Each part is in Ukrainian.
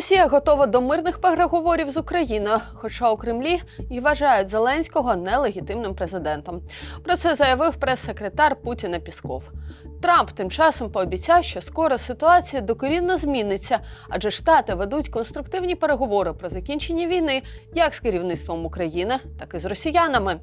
Росія готова до мирних переговорів з Україною, хоча у Кремлі й вважають Зеленського нелегітимним президентом. Про це заявив прес-секретар Путіна Пісков. Трамп тим часом пообіцяв, що скоро ситуація докорінно зміниться, адже Штати ведуть конструктивні переговори про закінчення війни як з керівництвом України, так і з росіянами.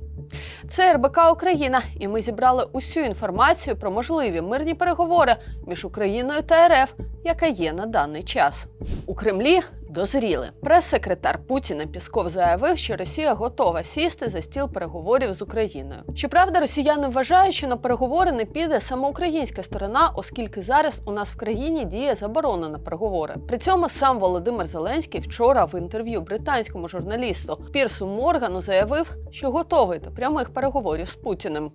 Це РБК Україна, і ми зібрали усю інформацію про можливі мирні переговори між Україною та РФ, яка є на даний час. У Кремлі дозріли. Прес-секретар Путіна Пісков заявив, що Росія готова сісти за стіл переговорів з Україною. Щоправда, росіяни вважають, що на переговори не піде саме українська сторона, оскільки зараз у нас в країні діє заборона на переговори. При цьому сам Володимир Зеленський вчора в інтерв'ю британському журналісту Пірсу Моргану заявив, що готовий до прямих переговорів з Путіним.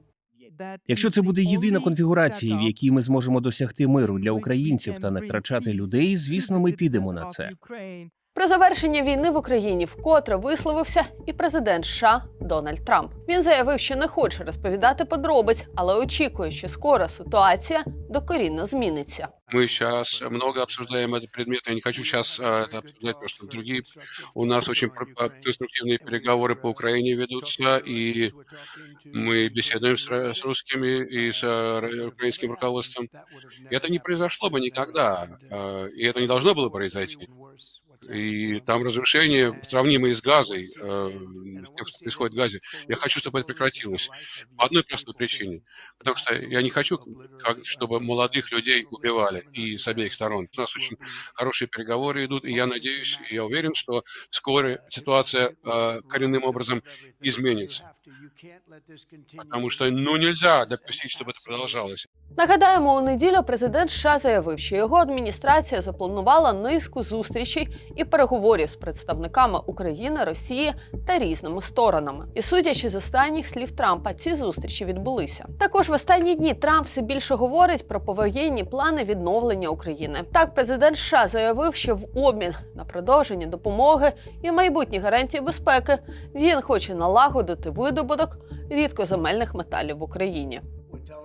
Якщо це буде єдина конфігурація, в якій ми зможемо досягти миру для українців та не втрачати людей, звісно, ми підемо на це. Про завершення війни в Україні вкотре висловився і президент США Дональд Трамп. Він заявив, що не хоче розповідати подробиць, але очікує, що скоро ситуація докорінно зміниться. Мы сейчас много обсуждаем этот предмет. Я не хочу сейчас это обсуждать, потому что другие у нас очень пр- а, конструктивные переговоры по Украине ведутся, и мы беседуем с, ра- с русскими и с а, ра- украинским руководством. И это не произошло бы никогда, а, и это не должно было произойти. И там разрушения, сравнимые с Газой, э, с тем, что происходит в Газе. Я хочу, чтобы это прекратилось. По одной простой причине. Потому что я не хочу, как- чтобы молодых людей убивали и с обеих сторон. У нас очень хорошие переговоры идут, и я надеюсь, и я уверен, что вскоре ситуация э, коренным образом изменится. Потому что, ну, нельзя допустить, чтобы это продолжалось. Нагадаємо, у неділю президент США заявив, що його адміністрація запланувала низку зустрічей і переговорів з представниками України, Росії та різними сторонами. І судячи з останніх слів Трампа, ці зустрічі відбулися. Також в останні дні Трамп все більше говорить про повоєнні плани відновлення України. Так, президент США заявив, що в обмін на продовження допомоги і майбутні гарантії безпеки він хоче налагодити видобуток рідкоземельних металів в Україні.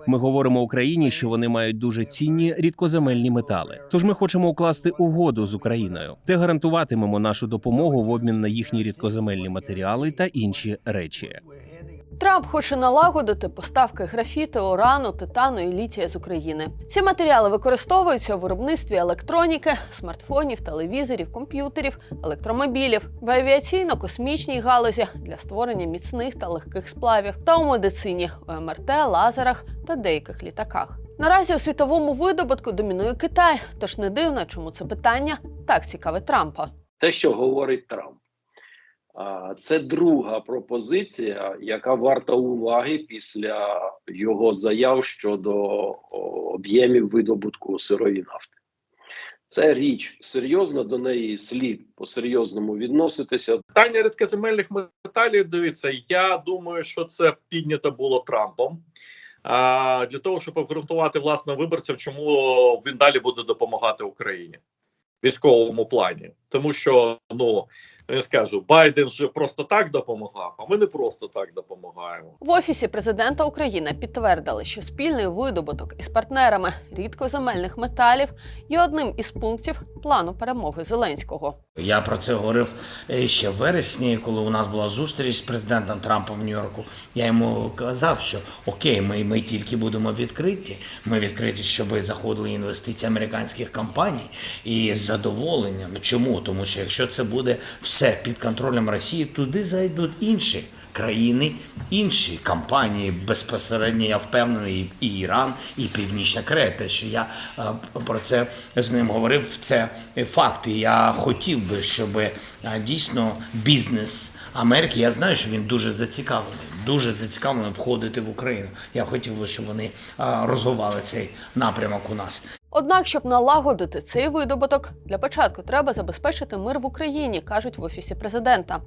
Ми говоримо Україні, що вони мають дуже цінні рідкоземельні метали. Тож ми хочемо укласти угоду з Україною, де гарантуватимемо нашу допомогу в обмін на їхні рідкоземельні матеріали та інші речі. Трамп хоче налагодити поставки графіту, урану, титану і літія з України. Ці матеріали використовуються у виробництві електроніки, смартфонів, телевізорів, комп'ютерів, електромобілів, в авіаційно-космічній галузі для створення міцних та легких сплавів, та у медицині, у МРТ, лазерах та деяких літаках. Наразі у світовому видобутку домінує Китай, тож не дивно, чому це питання так цікавить Трампа. те, що говорить Трамп. Це друга пропозиція, яка варта уваги після його заяв щодо об'ємів видобутку сирої нафти. Це річ серйозна, до неї слід по-серйозному відноситися. Питання рідкоземельних металів. Дивіться, я думаю, що це піднято було Трампом. Для того, щоб обґрунтувати власне виборців, чому він далі буде допомагати Україні військовому плані. Тому що ну я скажу, Байден же просто так допомагав, а ми не просто так допомагаємо. В офісі президента України підтвердили, що спільний видобуток із партнерами рідкоземельних металів є одним із пунктів плану перемоги Зеленського. Я про це говорив е, ще в вересні, коли у нас була зустріч з президентом Трампом в Нью-Йорку. Я йому казав, що окей, ми, ми тільки будемо відкриті. Ми відкриті, щоб заходили інвестиції американських компаній і з задоволенням. Чому? Тому що якщо це буде все під контролем Росії, туди зайдуть інші. Країни, інші компанії безпосередньо я впевнений, і Іран, і Північна Корея. Те, що я е, про це з ним говорив, це факт. І я хотів би, щоб е, дійсно бізнес Америки, я знаю, що він дуже зацікавлений, дуже зацікавлений входити в Україну. Я хотів би, щоб вони е, розвивали цей напрямок у нас. Однак, щоб налагодити цей видобуток, для початку треба забезпечити мир в Україні, кажуть в офісі президента.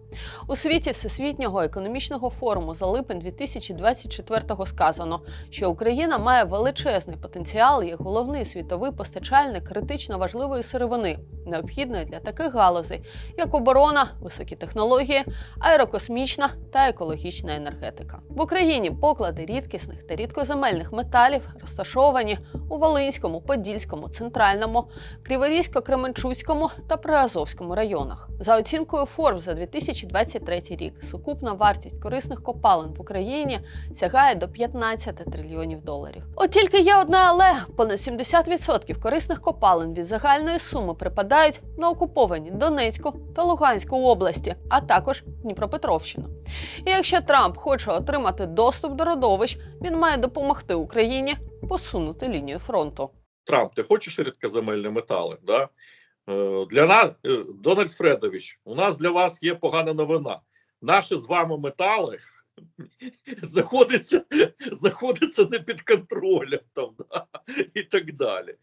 У світі Всесвітнього економічного форуму за липень 2024-го сказано, що Україна має величезний потенціал як головний світовий постачальник критично важливої сировини, необхідної для таких галузей, як оборона, високі технології, аерокосмічна та екологічна енергетика. В Україні поклади рідкісних та рідкоземельних металів розташовані у Волинському, Подільському, Подільському, Центральному, Криворізько-Кременчуцькому та Приазовському районах. За оцінкою Forbes за 2023 рік сукупна вартість корисних копалин в Україні сягає до 15 трильйонів доларів. От тільки є одне але понад 70% корисних копалин від загальної суми припадають на окуповані Донецьку та Луганську області, а також Дніпропетровщину. І якщо Трамп хоче отримати доступ до родовищ, він має допомогти Україні посунути лінію фронту. Трамп, ти хочеш рідкоземельні метали? Да? Е, Для нас, е, Дональд Фредович, у нас для вас є погана новина. Наші з вами метали знаходяться, знаходяться не під контролем там, да? і так далі.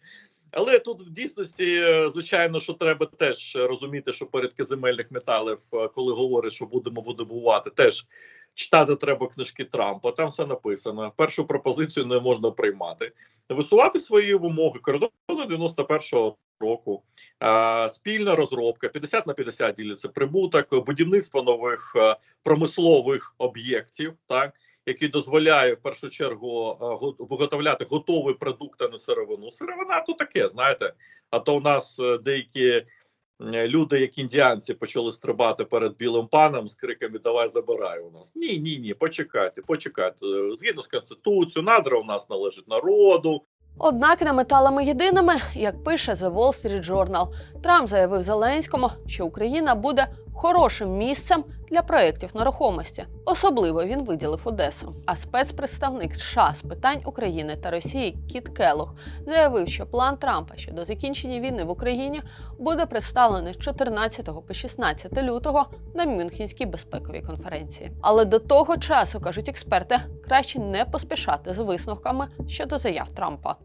Але тут в дійсності, звичайно, що треба теж розуміти, що по рідкоземельних металів, е, коли говорять, що будемо видобувати, теж читати треба книжки Трампа. Там все написано. Першу пропозицію не можна приймати. Висувати свої вимоги кордону 91-го року, е, спільна розробка, 50 на 50 діляться прибуток, будівництво нових е, промислових об'єктів, так який дозволяє в першу чергу е, го- виготовляти готовий продукт, а не сировину. Сировина то таке, знаєте. А то у нас е, деякі е, люди, як індіанці, почали стрибати перед білим паном з криками Давай забирай у нас. Ні, ні, ні, почекайте, почекайте. Згідно з конституцією, надра у нас належить народу. Однак не металами єдиними, як пише The Wall Street Journal, Трамп заявив Зеленському, що Україна буде хорошим місцем для проєктів нерухомості. Особливо він виділив Одесу. А спецпредставник США з питань України та Росії Кіт Келох заявив, що план Трампа щодо закінчення війни в Україні буде представлений з 14 по 16 лютого на Мюнхенській безпековій конференції. Але до того часу кажуть експерти, краще не поспішати з висновками щодо заяв Трампа.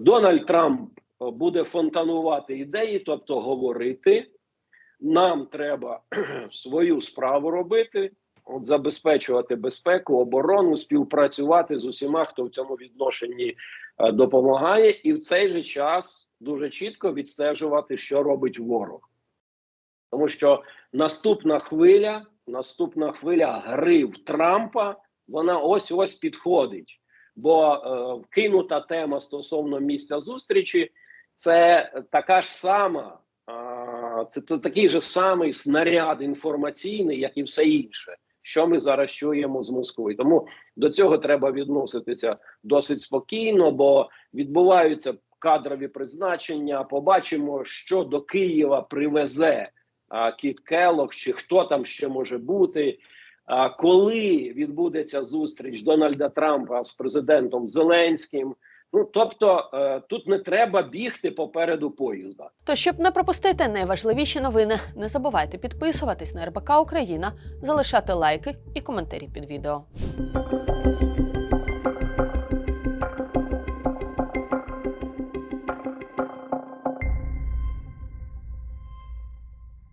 Дональд Трамп буде фонтанувати ідеї, тобто говорити. Нам треба свою справу робити, от забезпечувати безпеку, оборону, співпрацювати з усіма, хто в цьому відношенні е, допомагає, і в цей же час дуже чітко відстежувати, що робить ворог. Тому що наступна хвиля, наступна хвиля гри в Трампа, вона ось ось підходить. Бо е, кинута тема стосовно місця зустрічі, це така ж сама, це такий же самий снаряд інформаційний, як і все інше, що ми зараз чуємо з Москви. Тому до цього треба відноситися досить спокійно, бо відбуваються кадрові призначення. Побачимо, що до Києва привезе а, Кіт Келлог, чи хто там ще може бути. А коли відбудеться зустріч Дональда Трампа з президентом Зеленським? Ну тобто е, тут не треба бігти попереду поїзда. То щоб не пропустити найважливіші новини, не забувайте підписуватись на РБК Україна, залишати лайки і коментарі під відео.